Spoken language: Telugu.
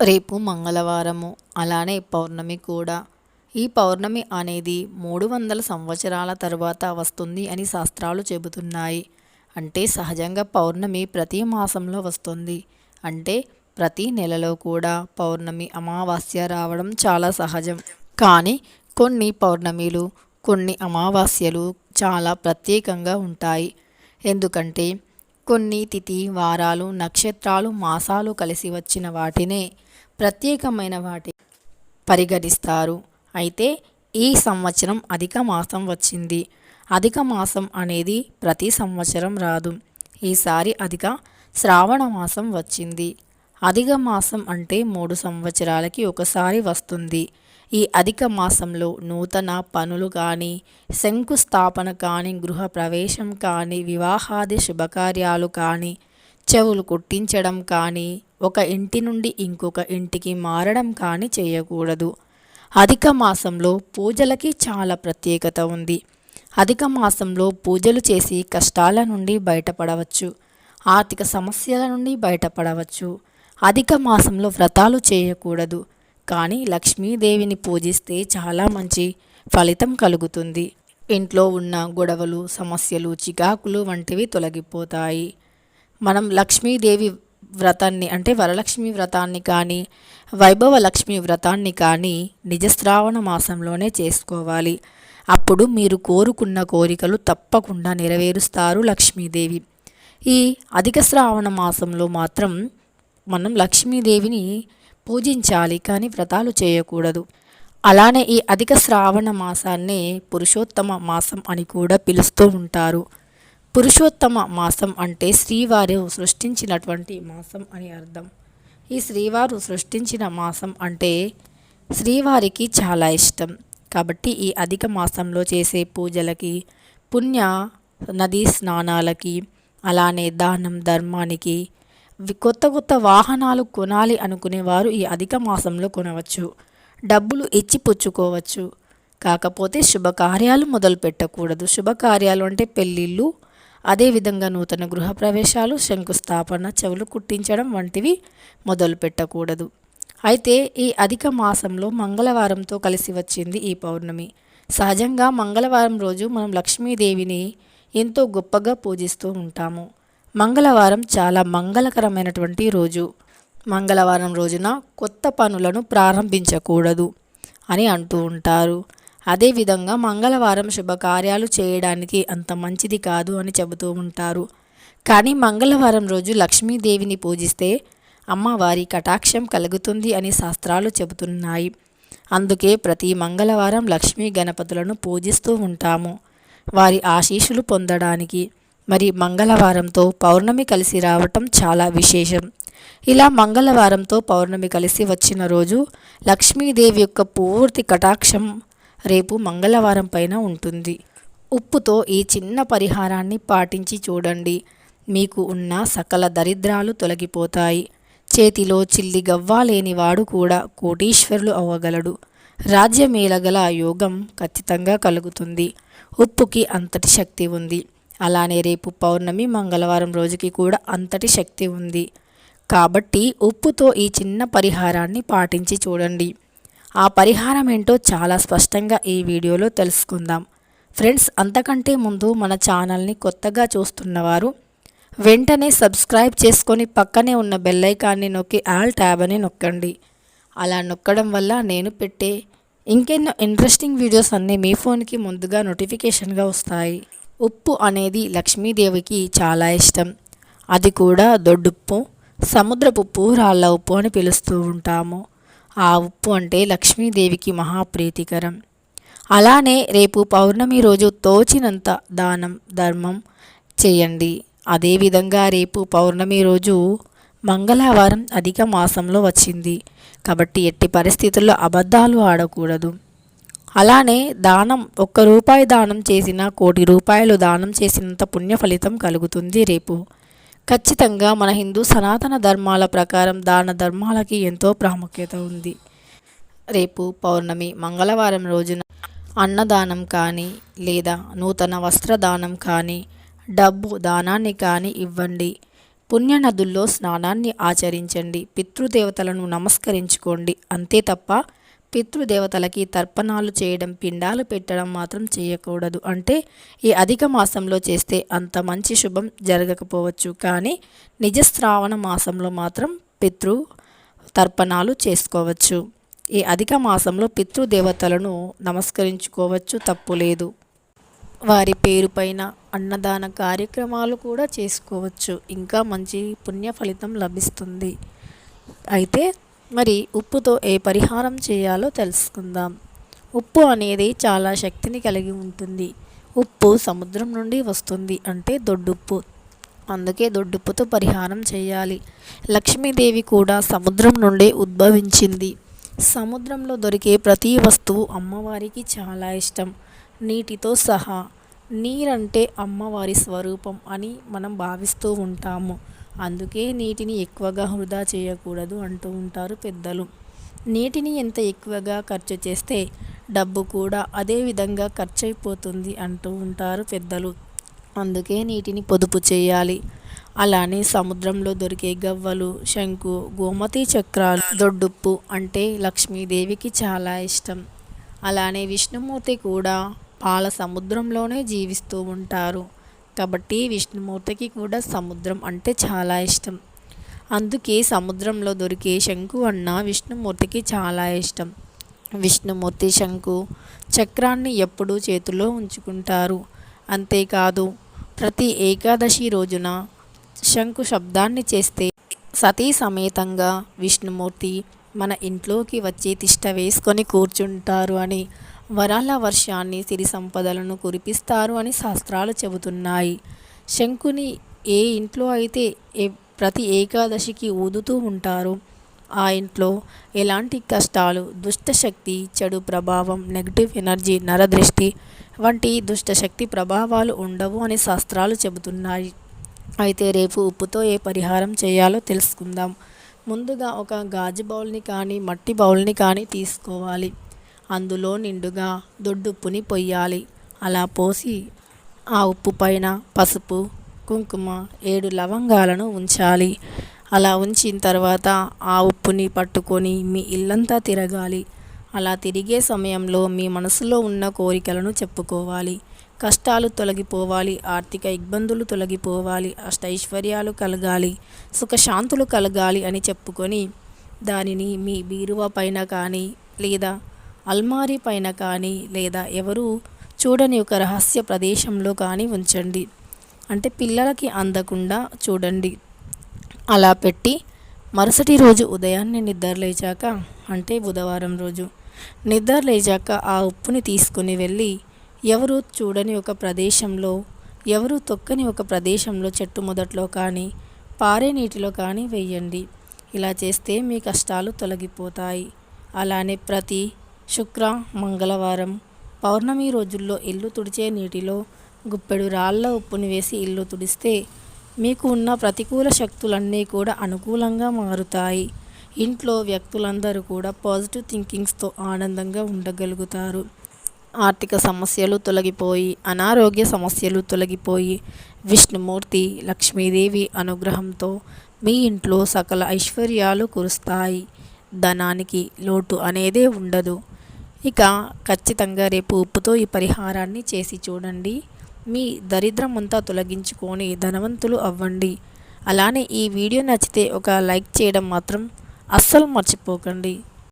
రేపు మంగళవారము అలానే పౌర్ణమి కూడా. ఈ పౌర్ణమి అనేది మూడు వందల సంవత్సరాల తరువాత వస్తుంది అని శాస్త్రాలు చెబుతున్నాయి. అంటే సహజంగా పౌర్ణమి ప్రతి మాసంలో వస్తుంది. అంటే ప్రతి నెలలో కూడా పౌర్ణమి అమావాస్య రావడం చాలా సహజం. కానీ కొన్ని పౌర్ణమిలు కొన్ని అమావాస్యలు చాలా ప్రత్యేకంగా ఉంటాయి. ఎందుకంటే కొన్ని తిథి వారాలు నక్షత్రాలు మాసాలు కలిసి వచ్చిన వాటినే ప్రత్యేకమైన వాటి పరిగణిస్తారు. అయితే ఈ సంవత్సరం అధిక మాసం వచ్చింది. అధిక మాసం అనేది ప్రతి సంవత్సరం రాదు. ఈసారి అధిక శ్రావణ మాసం వచ్చింది. అధిక మాసం అంటే మూడు సంవత్సరాలకి ఒకసారి వస్తుంది. ఈ అధిక మాసంలో నూతన పనులు కానీ శంకుస్థాపన కానీ గృహ ప్రవేశం కానీ వివాహాది శుభకార్యాలు కానీ చెవులు కుట్టించడం కానీ ఒక ఇంటి నుండి ఇంకొక ఇంటికి మారడం కానీ చేయకూడదు. అధిక మాసంలో పూజలకి చాలా ప్రత్యేకత ఉంది. అధిక మాసంలో పూజలు చేసి కష్టాల నుండి బయటపడవచ్చు. ఆర్థిక సమస్యల నుండి బయటపడవచ్చు. అధిక మాసంలో వ్రతాలు చేయకూడదు. కానీ లక్ష్మీదేవిని పూజిస్తే చాలా మంచి ఫలితం కలుగుతుంది. ఇంట్లో ఉన్న గొడవలు సమస్యలు చికాకులు వంటివి తొలగిపోతాయి. మనం లక్ష్మీదేవి వ్రతాన్ని అంటే వరలక్ష్మి వ్రతాన్ని కానీ వైభవ లక్ష్మి వ్రతాన్ని కానీ నిజశ్రావణ మాసంలోనే చేసుకోవాలి. అప్పుడు మీరు కోరుకున్న కోరికలు తప్పకుండా నెరవేరుస్తారు లక్ష్మీదేవి. ఈ అధిక శ్రావణ మాసంలో మాత్రం మనం లక్ష్మీదేవిని పూజించాలి కానీ వ్రతాలు చేయకూడదు. అలానే ఈ అధిక శ్రావణ మాసాన్ని పురుషోత్తమ మాసం అని కూడా పిలుస్తూ ఉంటారు. పురుషోత్తమ మాసం అంటే శ్రీవారు సృష్టించినటువంటి మాసం అని అర్థం. ఈ శ్రీవారు సృష్టించిన మాసం అంటే శ్రీవారికి చాలా ఇష్టం. కాబట్టి ఈ అధిక మాసంలో చేసే పూజలకి పుణ్య నదీ స్నానాలకి అలానే దానం ధర్మానికి కొత్త కొత్త వాహనాలు కొనాలి అనుకునేవారు ఈ అధిక మాసంలో కొనవచ్చు. డబ్బులు ఇచ్చి పుచ్చుకోవచ్చు కాకపోతే శుభకార్యాలు మొదలు పెట్టకూడదు శుభకార్యాలు అంటే పెళ్ళిళ్ళు అదేవిధంగా నూతన గృహప్రవేశాలు శంకుస్థాపన చెవులు కుట్టించడం వంటివి మొదలు పెట్టకూడదు. అయితే ఈ అధిక మాసంలో మంగళవారంతో కలిసి వచ్చింది ఈ పౌర్ణమి. సహజంగా మంగళవారం రోజు మనం లక్ష్మీదేవిని ఎంతో గొప్పగా పూజిస్తూ ఉంటాము. మంగళవారం చాలా మంగళకరమైనటువంటి రోజు. మంగళవారం రోజున కొత్త పనులను ప్రారంభించకూడదు అని అంటూ ఉంటారు. అదేవిధంగా మంగళవారం శుభకార్యాలు చేయడానికి అంత మంచిది కాదు అని చెబుతూ ఉంటారు. కానీ మంగళవారం రోజు లక్ష్మీదేవిని పూజిస్తే అమ్మవారి కటాక్షం కలుగుతుంది అని శాస్త్రాలు చెబుతున్నాయి. అందుకే ప్రతి మంగళవారం లక్ష్మీ గణపతులను పూజిస్తూ ఉంటాము. వారి ఆశీస్సులు పొందడానికి. మరి మంగళవారంతో పౌర్ణమి కలిసి రావటం చాలా విశేషం. ఇలా మంగళవారంతో పౌర్ణమి కలిసి వచ్చిన రోజు లక్ష్మీదేవి యొక్క పూర్తి కటాక్షం రేపు మంగళవారం పైన ఉంటుంది. ఉప్పుతో ఈ చిన్న పరిహారాన్ని పాటించి చూడండి. మీకు ఉన్న సకల దరిద్రాలు తొలగిపోతాయి. చేతిలో చిల్లి గవ్వ లేనివాడు కూడా కోటీశ్వరులు అవ్వగలడు. రాజ్యమేలగల యోగం ఖచ్చితంగా కలుగుతుంది. ఉప్పుకి అంతటి శక్తి ఉంది. అలానే రేపు పౌర్ణమి మంగళవారం రోజుకి కూడా అంతటి శక్తి ఉంది. కాబట్టి ఉప్పుతో ఈ చిన్న పరిహారాన్ని పాటించి చూడండి. ఆ పరిహారం ఏంటో చాలా స్పష్టంగా ఈ వీడియోలో తెలుసుకుందాం. ఫ్రెండ్స్ అంతకంటే ముందు మన ఛానల్ని కొత్తగా చూస్తున్నవారు వెంటనే సబ్స్క్రైబ్ చేసుకొని పక్కనే ఉన్న బెల్లైకాన్ని నొక్కి ఆల్ ట్యాబ్ అని నొక్కండి. అలా నొక్కడం వల్ల నేను పెట్టే ఇంకెన్నో ఇంట్రెస్టింగ్ వీడియోస్ అన్నీ మీ ఫోన్కి ముందుగా నోటిఫికేషన్గా వస్తాయి. ఉప్పు అనేది లక్ష్మీదేవికి చాలా ఇష్టం. అది కూడా దొడ్డుప్పు సముద్రపు ఉప్పు రాళ్ళ ఉప్పు అని పిలుస్తూ ఉంటాము. ఆ ఉప్పు అంటే లక్ష్మీదేవికి మహాప్రీతికరం. అలానే రేపు పౌర్ణమి రోజు తోచినంత దానం ధర్మం చేయండి. అదేవిధంగా రేపు పౌర్ణమి రోజు మంగళవారం అధిక మాసంలో వచ్చింది. కాబట్టి ఎట్టి పరిస్థితుల్లో అబద్ధాలు ఆడకూడదు. అలానే దానం ఒక్క రూపాయి దానం చేసిన కోటి రూపాయలు దానం చేసినంత పుణ్య ఫలితం కలుగుతుంది రేపు. ఖచ్చితంగా మన హిందూ సనాతన ధర్మాల ప్రకారం దాన ధర్మాలకి ఎంతో ప్రాముఖ్యత ఉంది. రేపు పౌర్ణమి మంగళవారం రోజున అన్నదానం కానీ లేదా నూతన వస్త్రదానం కానీ డబ్బు దానాన్ని కానీ ఇవ్వండి. పుణ్యనదుల్లో స్నానాన్ని ఆచరించండి. పితృదేవతలను నమస్కరించుకోండి. అంతే తప్ప పితృదేవతలకి తర్పణాలు చేయడం పిండాలు పెట్టడం మాత్రం చేయకూడదు. అంటే ఈ అధిక మాసంలో చేస్తే అంత మంచి శుభం జరగకపోవచ్చు. కానీ నిజశ్రావణ మాసంలో మాత్రం పితృ తర్పణాలు చేసుకోవచ్చు. ఈ అధిక మాసంలో పితృదేవతలను నమస్కరించుకోవచ్చు తప్పు లేదు. వారి పేరుపైన అన్నదాన కార్యక్రమాలు కూడా చేసుకోవచ్చు. ఇంకా మంచి పుణ్య ఫలితం లభిస్తుంది. అయితే మరి ఉప్పుతో ఏ పరిహారం చేయాలో తెలుసుకుందాం. ఉప్పు అనేది చాలా శక్తిని కలిగి ఉంటుంది. ఉప్పు సముద్రం నుండి వస్తుంది అంటే దొడ్డుప్పు. అందుకే దొడ్డుప్పుతో పరిహారం చేయాలి. లక్ష్మీదేవి కూడా సముద్రం నుండే ఉద్భవించింది. సముద్రంలో దొరికే ప్రతి వస్తువు అమ్మవారికి చాలా ఇష్టం. నీటితో సహా నీరంటే అమ్మవారి స్వరూపం అని మనం భావిస్తూ ఉంటాము. అందుకే నీటిని ఎక్కువగా వృధా చేయకూడదు అంటూ ఉంటారు పెద్దలు. నీటిని ఎంత ఎక్కువగా ఖర్చు చేస్తే డబ్బు కూడా అదే విధంగా ఖర్చు అయిపోతుంది అంటూ ఉంటారు పెద్దలు. అందుకే నీటిని పొదుపు చేయాలి. అలానే సముద్రంలో దొరికే గవ్వలు శంకు గోమతి చక్రాలు దొడ్డుప్పు అంటే లక్ష్మీదేవికి చాలా ఇష్టం. అలానే విష్ణుమూర్తి కూడా పాల సముద్రంలోనే జీవిస్తూ ఉంటారు. కాబట్టి విష్ణుమూర్తికి కూడా సముద్రం అంటే చాలా ఇష్టం. అందుకే సముద్రంలో దొరికే శంకు అన్న విష్ణుమూర్తికి చాలా ఇష్టం. విష్ణుమూర్తి శంకు చక్రాన్ని ఎప్పుడూ చేతిలో ఉంచుకుంటారు. అంతేకాదు ప్రతి ఏకాదశి రోజున శంకు శబ్దాన్ని చేస్తే సతీ సమేతంగా విష్ణుమూర్తి మన ఇంట్లోకి వచ్చి తిష్ట వేసుకొని కూర్చుంటారు అని వరాల వర్షాన్ని సిరి సంపదలను కురిపిస్తారు అని శాస్త్రాలు చెబుతున్నాయి. శంకుని ఏ ఇంట్లో అయితే ఏ ప్రతి ఏకాదశికి ఊదుతూ ఉంటారో ఆ ఇంట్లో ఎలాంటి కష్టాలు దుష్టశక్తి చెడు ప్రభావం నెగిటివ్ ఎనర్జీ నరదృష్టి వంటి దుష్టశక్తి ప్రభావాలు ఉండవు అని శాస్త్రాలు చెబుతున్నాయి. అయితే రేపు ఉప్పుతో ఏ పరిహారం చేయాలో తెలుసుకుందాం. ముందుగా ఒక గాజు బౌల్ని కానీ మట్టి బౌల్ని కానీ తీసుకోవాలి. అందులో నిండుగా దొడ్డుప్పుని పొయ్యాలి. అలా పోసి ఆ ఉప్పు పైన పసుపు కుంకుమ ఏడు లవంగాలను ఉంచాలి. అలా ఉంచిన తర్వాత ఆ ఉప్పుని పట్టుకొని మీ ఇల్లంతా తిరగాలి. అలా తిరిగే సమయంలో మీ మనసులో ఉన్న కోరికలను చెప్పుకోవాలి. కష్టాలు తొలగిపోవాలి ఆర్థిక ఇబ్బందులు తొలగిపోవాలి అష్టైశ్వర్యాలు కలగాలి సుఖశాంతులు కలగాలి అని చెప్పుకొని దానిని మీ బీరువా పైన కానీ లేదా అల్మారీ పైన కానీ లేదా ఎవరు చూడని ఒక రహస్య ప్రదేశంలో కానీ ఉంచండి. అంటే పిల్లలకి అందకుండా చూడండి. అలా పెట్టి మరుసటి రోజు ఉదయాన్నే నిద్ర లేచాక అంటే బుధవారం రోజు నిద్ర లేచాక ఆ ఉప్పుని తీసుకుని వెళ్ళి ఎవరు చూడని ఒక ప్రదేశంలో ఎవరు తొక్కని ఒక ప్రదేశంలో చెట్టు మొదట్లో కానీ పారే నీటిలో కానీ వెయ్యండి ఇలా చేస్తే మీ కష్టాలు తొలగిపోతాయి. అలానే ప్రతి శుక్ర మంగళవారం. పౌర్ణమి రోజుల్లో ఇల్లు తుడిచే నీటిలో గుప్పెడు రాళ్ళ ఉప్పుని వేసి ఇల్లు తుడిస్తే మీకు ఉన్న ప్రతికూల శక్తులన్నీ కూడా అనుకూలంగా మారుతాయి. ఇంట్లో వ్యక్తులందరూ కూడా పాజిటివ్ థింకింగ్స్తో ఆనందంగా ఉండగలుగుతారు. ఆర్థిక సమస్యలు తొలగిపోయి అనారోగ్య సమస్యలు తొలగిపోయి విష్ణుమూర్తి లక్ష్మీదేవి అనుగ్రహంతో మీ ఇంట్లో సకల ఐశ్వర్యాలు కురుస్తాయి. ధనానికి లోటు అనేదే ఉండదు. ఇక ఖచ్చితంగా రేపు ఉప్పుతో ఈ పరిహారాన్ని చేసి చూడండి. మీ దరిద్రం అంతా తొలగించుకొని ధనవంతులు అవ్వండి. అలానే ఈ వీడియో నచ్చితే ఒక లైక్ చేయడం మాత్రం అస్సలు మర్చిపోకండి.